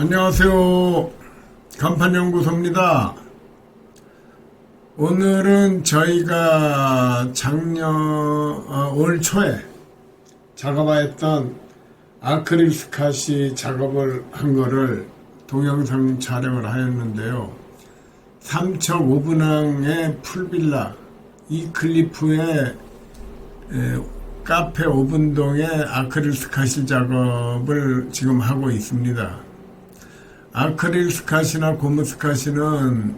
안녕하세요. 간판연구소입니다. 오늘은 저희가 작년, 어, 올 초에 작업하였던 아크릴 스카시 작업을 한 거를 동영상 촬영을 하였는데요. 삼척 오분항의 풀빌라 이클리프의 에, 카페 오분동의 아크릴 스카시 작업을 지금 하고 있습니다. 아크릴 스카시나 고무 스카시는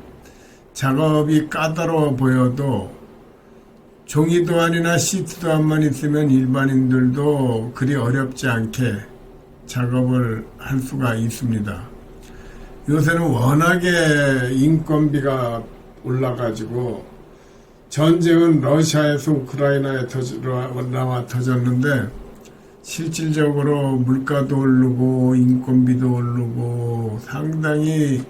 작업이 까다로워 보여도 종이 도안이나 시트 도안만 있으면 일반인들도 그리 어렵지 않게 작업을 할 수가 있습니다. 요새는 워낙에 인건비가 올라가지고 전쟁은 러시아에서 우크라이나에 터져, 터졌는데 실질적으로 물가도 오르고 인건비도 오르고 상당히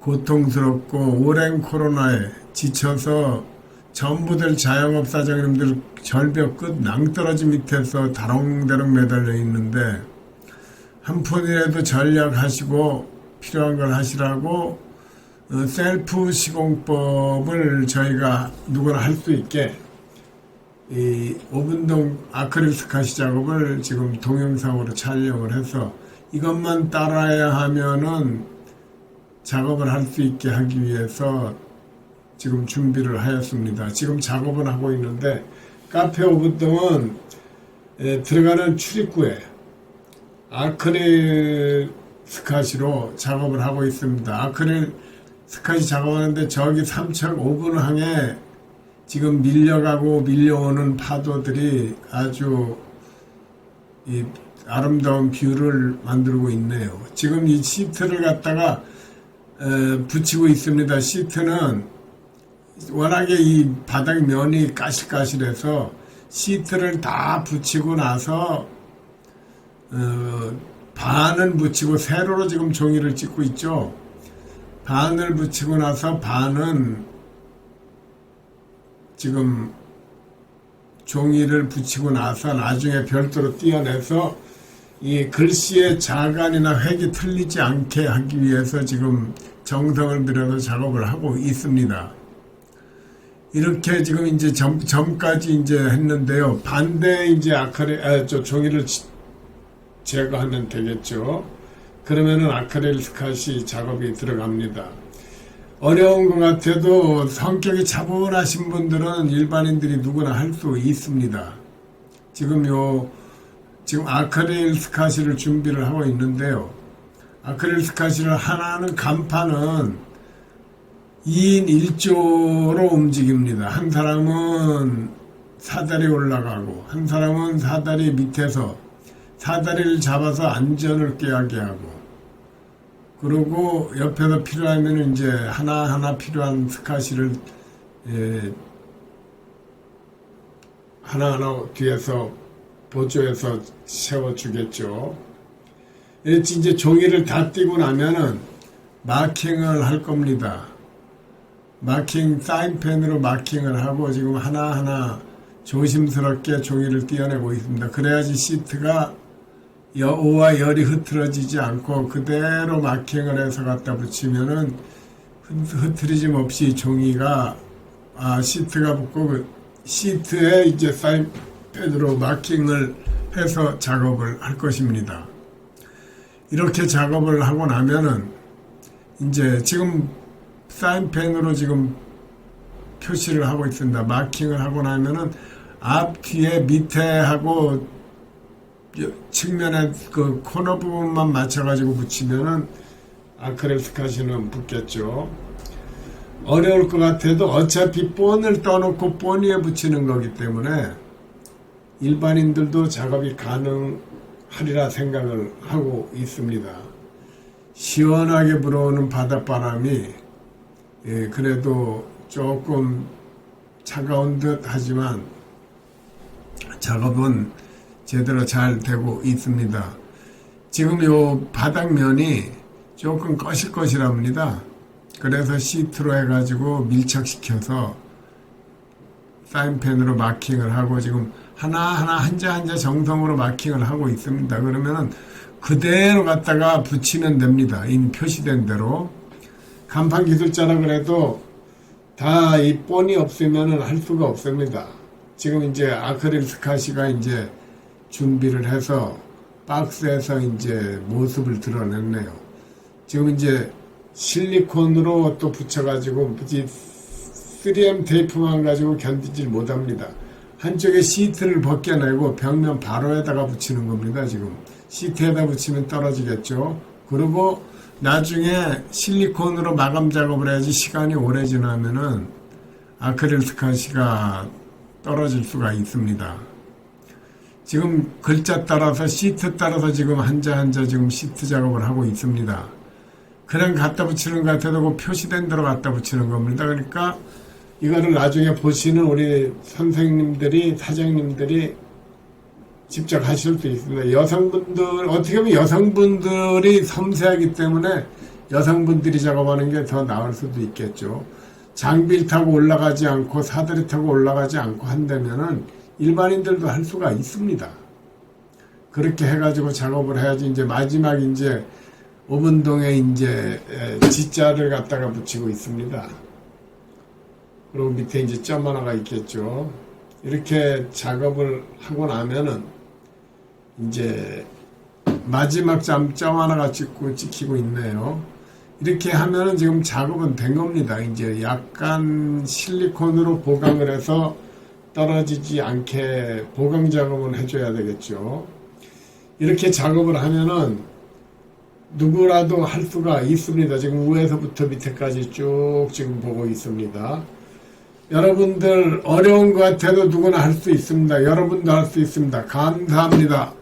고통스럽고 오랜 코로나에 지쳐서 전부들 자영업 사장님들 절벽 끝 낭떠러지 밑에서 다롱다롱 매달려 있는데 한 푼이라도 전략하시고 필요한 걸 하시라고 어, 셀프 시공법을 저희가 누구나 할 수 있게 이 오분동 아크릴 스카시 작업을 지금 동영상으로 촬영을 해서 이것만 따라야 하면은 작업을 할 수 있게 하기 위해서 지금 준비를 하였습니다. 지금 작업을 하고 있는데 카페 오분동은 에, 들어가는 출입구에 아크릴 스카시로 작업을 하고 있습니다. 아크릴 스카시 작업하는데 저기 삼척 오분항에 지금 밀려가고 밀려오는 파도들이 아주 이 아름다운 뷰를 만들고 있네요. 지금 이 시트를 갖다가 에, 붙이고 있습니다. 시트는 워낙에 이 바닥 면이 까실까실해서 시트를 다 붙이고 나서 어, 반은 붙이고 세로로 지금 종이를 찍고 있죠. 반을 붙이고 나서 반은 지금 종이를 붙이고 나서 나중에 별도로 띄어내서 이 글씨의 자간이나 획이 틀리지 않게 하기 위해서 지금 정성을 들여서 작업을 하고 있습니다. 이렇게 지금 이제 점, 점까지 이제 했는데요. 반대 이제 아카리, 아, 저 종이를 지- 제거하면 되겠죠. 그러면은 아크릴 스카시 작업이 들어갑니다. 어려운 것 같아도 성격이 차분하신 분들은 일반인들이 누구나 할 수 있습니다. 지금 요, 지금 아크릴 스카시를 준비를 하고 있는데요. 아크릴 스카시를 하나는 간판은 2인 1조로 움직입니다. 한 사람은 사다리 올라가고, 한 사람은 사다리 밑에서 사다리를 잡아서 안전을 깨하게 하고, 그리고 옆에서 필요하면 이제 하나하나 필요한 스카시를 예, 하나하나 뒤에서 보조해서 세워주겠죠. 예, 이제 종이를 다 띄고 나면은 마킹을 할 겁니다. 마킹 사인펜으로 마킹을 하고 지금 하나하나 조심스럽게 종이를 띄어내고 있습니다. 그래야지 시트가 여우와 열이 흐트러지지 않고 그대로 마킹을 해서 갖다 붙이면은 흐- 흐트러짐 없이 종이가 아 시트가 붙고 그 시트에 이제 사인펜으로 마킹을 해서 작업을 할 것입니다. 이렇게 작업을 하고 나면은 이제 지금 사인펜으로 지금 표시를 하고 있습니다. 마킹을 하고 나면은 앞, 뒤에, 밑에 하고 측면에 그 코너 부분만 맞춰가지고 붙이면은 아크릴 스카시는 붙겠죠. 어려울 것 같아도 어차피 본을 떠놓고 본 위에 붙이는 거기 때문에 일반인들도 작업이 가능하리라 생각을 하고 있습니다. 시원하게 불어오는 바닷바람이 예, 그래도 조금 차가운 듯 하지만 작업은 제대로 잘 되고 있습니다. 지금 요 바닥면이 조금 거실거실합니다. 그래서 시트로 해가지고 밀착시켜서 사인펜으로 마킹을 하고 지금 하나하나 한자 한자 정성으로 마킹을 하고 있습니다. 그러면은 그대로 갖다가 붙이면 됩니다. 이미 표시된 대로. 간판 기술자라 그래도 다 이 본이 없으면은 할 수가 없습니다. 지금 이제 아크릴 스카시가 이제 준비를 해서 박스에서 이제 모습을 드러냈네요. 지금 이제 실리콘으로 또 붙여가지고 이 3M 테이프만 가지고 견디질 못합니다. 한쪽에 시트를 벗겨내고 벽면 바로에다가 붙이는 겁니다. 지금 시트에다 붙이면 떨어지겠죠. 그리고 나중에 실리콘으로 마감 작업을 해야지 시간이 오래 지나면은 아크릴 스카시가 떨어질 수가 있습니다. 지금 글자 따라서 시트 따라서 지금 한자 한자 지금 시트 작업을 하고 있습니다. 그냥 갖다 붙이는 것 같아도 그 표시된 대로 갖다 붙이는 겁니다. 그러니까 이거를 나중에 보시는 우리 선생님들이 사장님들이 직접 하실 수 있습니다. 여성분들 어떻게 보면 여성분들이 섬세하기 때문에 여성분들이 작업하는 게 더 나을 수도 있겠죠. 장비를 타고 올라가지 않고 사다리 타고 올라가지 않고 한다면은 일반인들도 할 수가 있습니다. 그렇게 해가지고 작업을 해야지 이제 마지막 이제 오문동에 이제 에, 지자를 갖다가 붙이고 있습니다. 그리고 밑에 이제 점 하나가 있겠죠. 이렇게 작업을 하고 나면은 이제 마지막 점, 점 하나가 찍고 찍히고 있네요. 이렇게 하면은 지금 작업은 된 겁니다. 이제 약간 실리콘으로 보강을 해서 떨어지지 않게 보강 작업을 해줘야 되겠죠. 이렇게 작업을 하면은 누구라도 할 수가 있습니다. 지금 위에서부터 밑에까지 쭉 지금 보고 있습니다. 여러분들 어려운 것 같아도 누구나 할 수 있습니다. 여러분도 할 수 있습니다. 감사합니다.